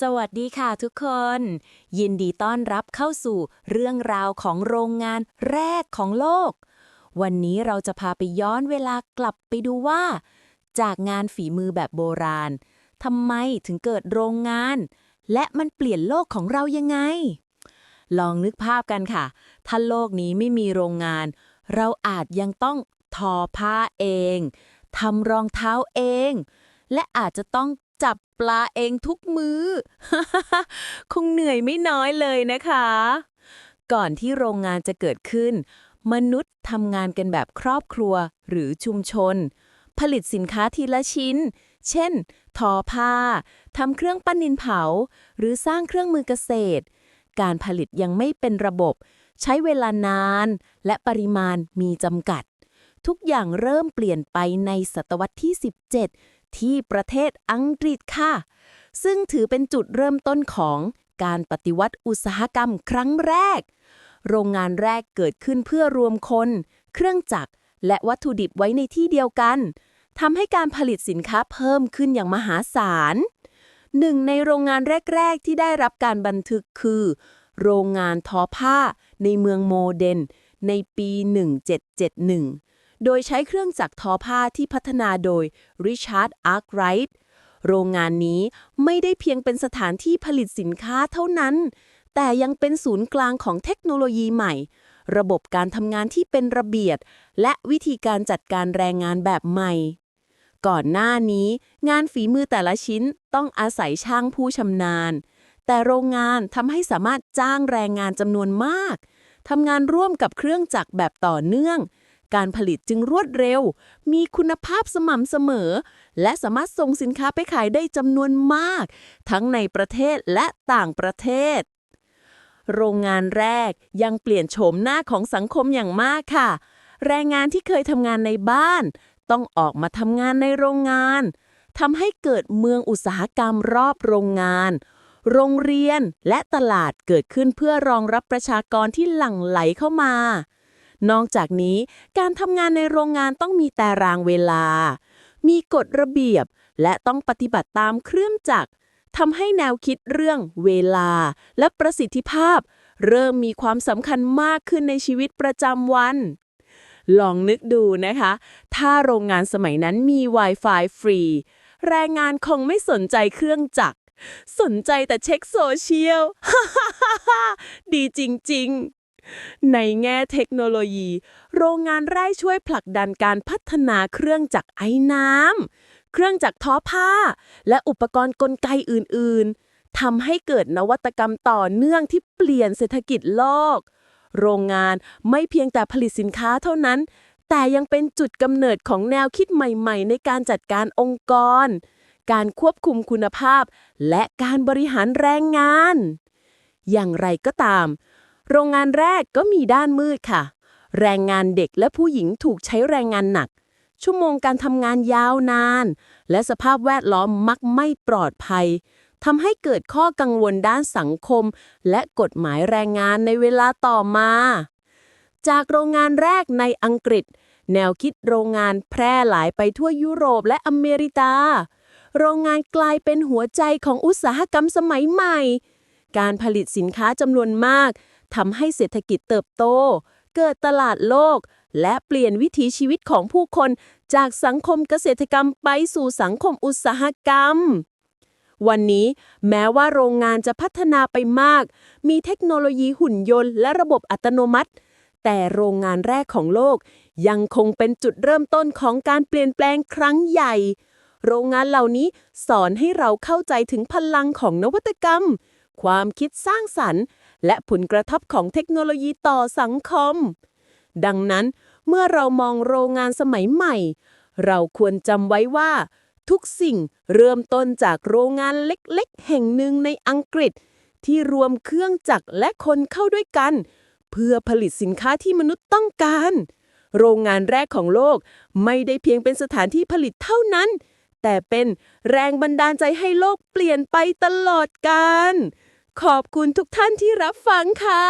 สวัสดีค่ะทุกคน ยินดีต้อนรับเข้าสู่เรื่องราวของโรงงานแรกของโลก วันนี้เราจะพาไปย้อนเวลากลับไปดูว่า จากงานฝีมือแบบโบราณทำไมถึงเกิดโรงงาน และมันเปลี่ยนโลกของเรายังไง ลองนึกภาพกันค่ะ ถ้าโลกนี้ไม่มีโรงงาน เราอาจยังต้องทอผ้าเองทำรองเท้าเอง และอาจจะต้อง จับปลาเองทุกมือคงเหนื่อยไม่น้อยเลยนะคะ ก่อนที่โรงงานจะเกิดขึ้น มนุษย์ทำงานกันแบบครอบครัวหรือชุมชน ผลิตสินค้าทีละชิ้น เช่น ทอผ้าทำเครื่องปั้นดินเผา หรือสร้างเครื่องมือเกษตร การผลิตยังไม่เป็นระบบ ใช้เวลานาน และปริมาณมีจำกัด ทุกอย่างเริ่มเปลี่ยนไปในศตวรรษที่ 17 ที่ประเทศอังกฤษค่ะ ซึ่งถือเป็นจุดเริ่มต้นของการปฏิวัติอุตสาหกรรมครั้งแรก โรงงานแรกเกิดขึ้นเพื่อรวมคน เครื่องจักร และวัตถุดิบไว้ในที่เดียวกันทำให้การผลิตสินค้าเพิ่มขึ้นอย่างมหาศาลหนึ่งในโรงงานแรก ๆ ที่ได้รับการบันทึกคือ โรงงานทอผ้าในเมืองโมเดนในปี 1771 โดยใช้เครื่องจักรทอผ้าที่พัฒนาโดยริชาร์ดอาร์คไรท์โรงงานนี้ไม่ได้เพียงเป็นสถานที่ผลิตสินค้าเท่านั้น แต่ยังเป็นศูนย์กลางของเทคโนโลยีใหม่ ระบบการทำงานที่เป็นระเบียบและวิธีการจัดการแรงงานแบบใหม่ ก่อนหน้านี้ งานฝีมือแต่ละชิ้นต้องอาศัยช่างผู้ชำนาญ แต่โรงงานทำให้สามารถจ้างแรงงานจำนวนมากทำงานร่วมกับเครื่องจักรแบบต่อเนื่อง การผลิตจึงรวดเร็ว มีคุณภาพสม่ำเสมอ และสามารถส่งสินค้าไปขายได้จำนวนมาก ทั้งในประเทศและต่างประเทศ โรงงานแรกยังเปลี่ยนโฉมหน้าของสังคมอย่างมากค่ะ แรงงานที่เคยทำงานในบ้าน ต้องออกมาทำงานในโรงงานทำให้เกิดเมืองอุตสาหกรรมรอบโรงงาน โรงเรียนและตลาดเกิดขึ้นเพื่อรองรับประชากรที่หลั่งไหลเข้ามา นอกจากนี้การทำงานในโรงงานต้องมีตารางเวลา มีกฎระเบียบ และต้องปฏิบัติตามเครื่องจักรทำให้แนวคิดเรื่องเวลา และประสิทธิภาพ เริ่มมีความสำคัญมากขึ้นในชีวิตประจำวัน ลองนึกดูนะคะ ถ้าโรงงานสมัยนั้นมี Wi-Fi ฟรี แรงงานคงไม่สนใจเครื่องจักร สนใจแต่เช็คโซเชียล ดีจริง ๆ ในแง่เทคโนโลยี โรงงานไร่ช่วยผลักดันการพัฒนาเครื่องจักรไอ้น้ำเครื่องจักรทอผ้า และอุปกรณ์กลไกอื่น ๆทำให้เกิดนวัตกรรมต่อเนื่องที่เปลี่ยนเศรษฐกิจโลก โรงงานไม่เพียงแต่ผลิตสินค้าเท่านั้น แต่ยังเป็นจุดกำเนิดของแนวคิดใหม่ๆ ในการจัดการองค์กร การควบคุมคุณภาพ และการบริหารแรงงานอย่างไรก็ตาม โรงงานแรกก็มีด้านมืดค่ะ แรงงานเด็กและผู้หญิงถูกใช้แรงงานหนัก ชั่วโมงการทำงานยาวนาน และสภาพแวดล้อมมักไม่ปลอดภัยทำให้เกิดข้อกังวลด้านสังคม และกฎหมายแรงงานในเวลาต่อมา จากโรงงานแรกในอังกฤษ แนวคิดโรงงานแพร่หลายไปทั่วยุโรปและอเมริกา โรงงานกลายเป็นหัวใจของอุตสาหกรรมสมัยใหม่ การผลิตสินค้าจำนวนมาก ทำให้เศรษฐกิจเติบโต เกิดตลาดโลก และเปลี่ยนวิถีชีวิตของผู้คน จากสังคมเกษตรกรรมไปสู่สังคมอุตสาหกรรม วันนี้แม้ว่าโรงงานจะพัฒนาไปมาก มีเทคโนโลยีหุ่นยนต์และระบบอัตโนมัติ แต่โรงงานแรกของโลก ยังคงเป็นจุดเริ่มต้นของการเปลี่ยนแปลงครั้งใหญ่โรงงานเหล่านี้สอนให้เราเข้าใจถึงพลังของนวัตกรรม ความคิดสร้างสรรค์ และผลกระทบของเทคโนโลยีต่อสังคม ดังนั้นเมื่อเรามองโรงงานสมัยใหม่ เราควรจำไว้ว่า ทุกสิ่งเริ่มต้นจากโรงงานเล็กๆ แห่งหนึ่งในอังกฤษ ที่รวมเครื่องจักรและคนเข้าด้วยกัน เพื่อผลิตสินค้าที่มนุษย์ต้องการ โรงงานแรกของโลกไม่ได้เพียงเป็นสถานที่ผลิตเท่านั้น แต่เป็นแรงบันดาลใจให้โลกเปลี่ยนไปตลอดกาล ขอบคุณทุกท่านที่รับฟังค่ะ